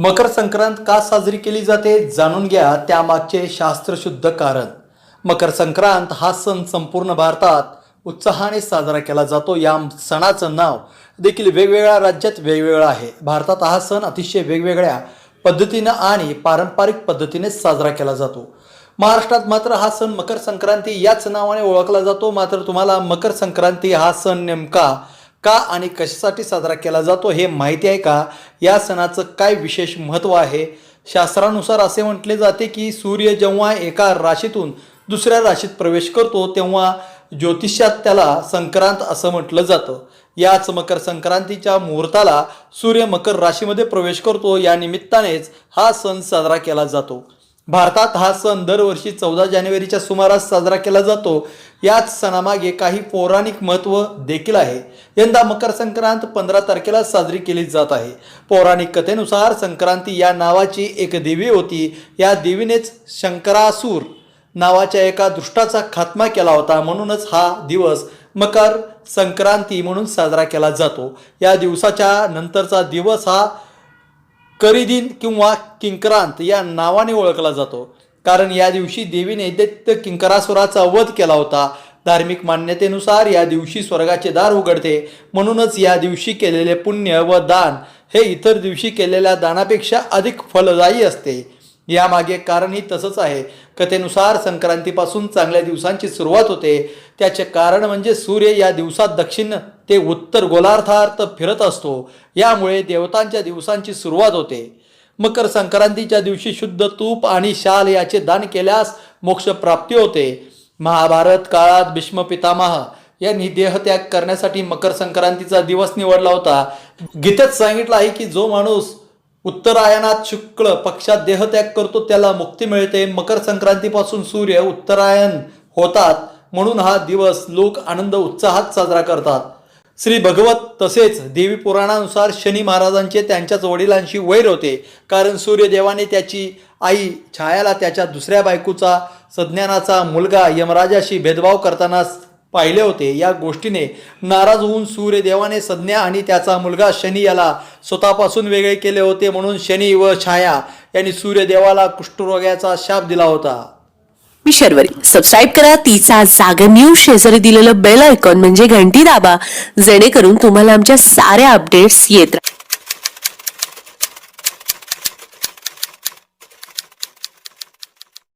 मकर संक्रांत का साजरी केली जाते जाणून घ्या त्यामागचे शास्त्रशुद्ध कारण. मकर संक्रांत हा सण संपूर्ण भारतात उत्साहाने साजरा केला जातो. या सणाचं नाव देखील वेगवेगळ्या राज्यात वेगवेगळं आहे. भारतात हा सण अतिशय वेगवेगळ्या पद्धतीनं आणि पारंपरिक पद्धतीने साजरा केला जातो. महाराष्ट्रात मात्र हा सण मकर संक्रांती याच नावाने ओळखला जातो. मात्र तुम्हाला मकर संक्रांती हा सण नेमका का आणि कशासाठी साजरा केला जातो हे माहिती आहे का? या सणाचं काय विशेष महत्त्व आहे? शास्त्रानुसार असे म्हटले जाते की सूर्य जेव्हा एका राशीतून दुसऱ्या राशीत प्रवेश करतो तेव्हा ज्योतिषात त्याला संक्रांत असं म्हटलं जातं. याच मकर संक्रांतीच्या मुहूर्ताला सूर्य मकर राशीमध्ये प्रवेश करतो. या निमित्तानेच हा सण साजरा केला जातो. भारतात हा सण दरवर्षी चौदा जानेवारीच्या सुमारास साजरा केला जातो. याच सणामागे काही पौराणिक महत्त्व देखील आहे. यंदा मकर संक्रांत पंधरा तारखेला साजरी केली जात आहे. पौराणिक कथेनुसार संक्रांती या नावाची एक देवी होती. या देवीनेच शंकरासूर नावाच्या एका दुष्टाचा खात्मा केला होता. म्हणूनच हा दिवस मकर संक्रांती म्हणून साजरा केला जातो. या दिवसाच्या नंतरचा दिवस हा करिदिन किंवा किंक्रांत या नावाने ओळखला जातो. कारण या दिवशी देवीने दैत्य किंकरासुराचा वध केला होता. धार्मिक मान्यतेनुसार या दिवशी स्वर्गाचे दार उघडते. म्हणूनच या दिवशी केलेले पुण्य व दान हे इतर दिवशी केलेल्या दानापेक्षा अधिक फलदायी असते. यामागे कारणही तसंच आहे. कथेनुसार संक्रांतीपासून चांगल्या दिवसांची सुरुवात होते. त्याचे कारण म्हणजे सूर्य या दिवसात दक्षिण ते उत्तर गोलार्धार्थ फिरत असतो. यामुळे देवतांच्या दिवसांची सुरुवात होते. मकर संक्रांतीच्या दिवशी शुद्ध तूप आणि शाल याचे दान केल्यास मोक्ष प्राप्ती होते. महाभारत काळात भीष्म पितामह यांनी देहत्याग करण्यासाठी मकर संक्रांतीचा दिवस निवडला होता. गीतेत सांगितलं आहे की जो माणूस उत्तरायणात शुक्ल पक्षात देहत्याग करतो त्याला मुक्ती मिळते. मकर संक्रांतीपासून सूर्य उत्तरायण होतात म्हणून हा दिवस लोक आनंद उत्साहात साजरा करतात. श्री भगवत तसेच देवी पुराणानुसार शनी महाराजांचे त्यांच्याच वडिलांशी वैर होते. कारण सूर्यदेवाने त्याची आई छायाला त्याच्या दुसऱ्या बायकोचा सज्ञानाचा मुलगा यमराजाशी भेदभाव करताना पाहिले होते. या गोष्टीने नाराज होऊन सूर्यदेवाने संज्ञा आणि त्याचा मुलगा शनी याला स्वतःपासून वेगळे केले होते म्हणून शनी व छाया यांनी सूर्यदेवाला कुष्ठरोगाचा शाप दिला होता. मी शर्वरी. सबस्क्राईब करा. तिचा जागर न्यूज शेजारी दिलेलं बेल आयकॉन म्हणजे घंटी दाबा. जेणेकरून तुम्हाला आमच्या साऱ्या अपडेट्स येत